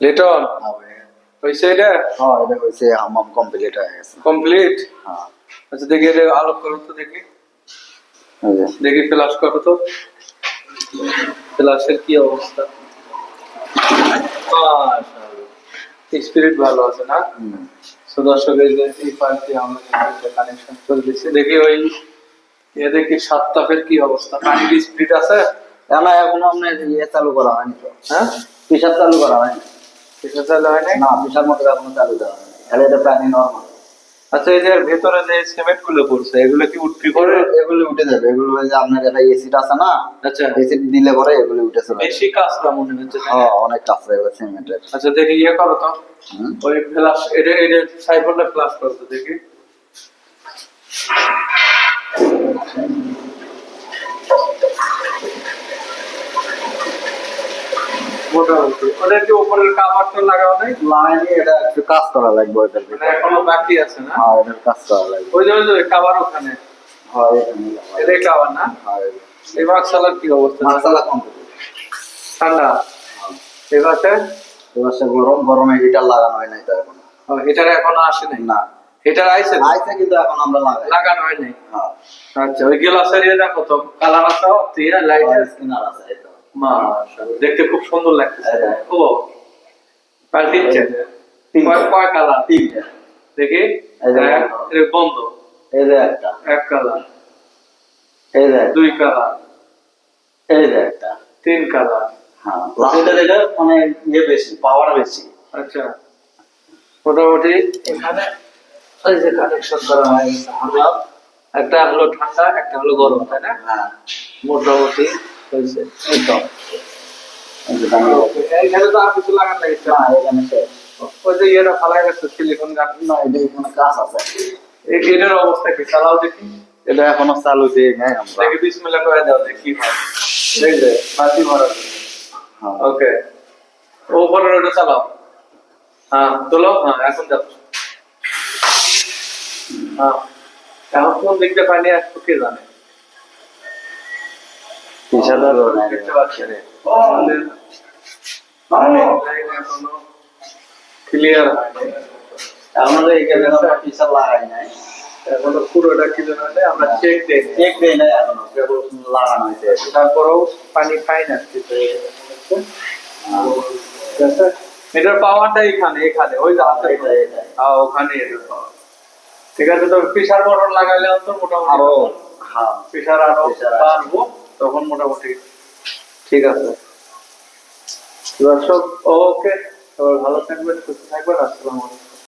লিটন ভাই এটা? হ্যাঁ এটা হয়েছে হামাম কমপ্লিট হয়ে গেছে। কমপ্লিট হ্যাঁ। আচ্ছা দেখি এটা আলোক করো তো দেখি। দেখি ফ্লাশ করো তো। ফ্লাশের কি অবস্থা? স্পিরিট ভালো আছে না। তো দর্শক যে এই পার্টি আমরা কানেকশন করে দিচ্ছি দেখি ওই এ দেখি সাত তাপের কি অবস্থা? পানির স্পিড আছে? না এখনও আপনার ইয়ে চালু করা হয়নি তো। হ্যাঁ? পিসার চালু করা হয়নি। এটা চালু হয় নাই? না পিসার মতো এখনও চালু করা তাহলে এটা প্রাণী নর্মাল আচ্ছা এই যে ভেতরে যে সিমেন্টগুলো পড়ছে এগুলো কি উঠবি করে এগুলো উঠে যাবে। এগুলো ওই যে আপনার একটা এসিড আছে না আচ্ছা। এসি দিলে পরে এগুলো উঠে চলে বেশি মনে হচ্ছে? হ্যাঁ অনেক কাছে এগুলো সিমেন্টের আচ্ছা দেখি ইয়ে করো তো। ওই ফ্লাশ এটা এটা সাইফনটা ফ্লাশ করো তো দেখি। মোটামুটি ওটা কি উপরের কাভার তো লাগাও নাই? লাগাইনি এটা একটু কাজ করা লাগবে ওইটার মানে ভিতরে এখনও বাকি আছে না? হ্যাঁ এটার কাজ করা লাগবে। ওই যে ওই যে কাভার ওখানে। হ্যাঁ এখানে কাভার না? হ্যাঁ এই মাছালার কি অবস্থা? মশলা কমপ্লিট। ঠান্ডা? এই মাসে? এবার সে গরম গরমে হিটার লাগানো হয় নাই তো এখন। হিটার এখনও আসে নাই? না। হিটার আইছে? আইসে কিন্তু এখন আমরা লাগাই। লাগানো হয় নাই? হ্যাঁ। আচ্ছা ওই গ্লাসের ইয়ে দেখো তো কালার আছে লাইট স্কিনার আছে এই তো। মাশাআল্লাহ দেখতে খুব সুন্দর লাগছে হ্যাঁ, হ্যাঁ। ও পাল্টিচ্ছে তিনটে। কয় কয় কালার তিনটে। দেখি। এই যে এক, এর বন্ধ। এই একটা। এক কালার এই দুই কালার এই একটা। তিন কালার হ্যাঁ লাস্টের এটা মানে ইয়ে বেশি পাওয়ার বেশি। আচ্ছা। মোটামুটি এখানে এই যে কানেকশন করা হয় একটা হলো ঠান্ডা একটা হলো গরম তাই না? হ্যাঁ। মোটামুটি। হয়েছে। এই তো। এই যে দাঁড়িয়ে আছে। এখানে তো আর কিছু লাগান লাগছে না এখানে শেষ ওই যে ইয়েটা ফালাই গেছে সিলিকন গান না এটা এখানে কাজ আছে। এটার অবস্থা কি? চালাও দেখি। এটা এখনও চালু দিয়ে নাই আমরা। দেখি বিসমিল্লাহ করে দাও দেখি কি হয় এই বাতি ভরা ওকে। ও ওটা চালাও। হ্যাঁ তোলো হ্যাঁ এখন হ্যাঁ। এখন কোন দিকটা পানি আসতো কে জানে? লাইন এখনও ক্লিয়ার হয়নি এখানে আমরা পিছার লাগাই নাই। এখনও পুরোটা কি জানে আমরা চেক দেই। চেক দেই নাই এখনও কেবল লাগানো হয়েছে। তারপরেও পানি খাই না ঠিক আছে এটার পাওয়ারটা এখানে এখানে ওই যে হাতে। ওখানে এটার পাওয়ার ঠিক আছে তো প্রেসার মোটর লাগাইলে তো মোটামুটি আরও হ্যাঁ প্রেসার আরও। বাড়বো। তখন মোটামুটি ঠিক আছে। দর্শক ওকে সবাই ভালো থাকবেন সুস্থ থাকবেন আসসালামু আলাইকুম।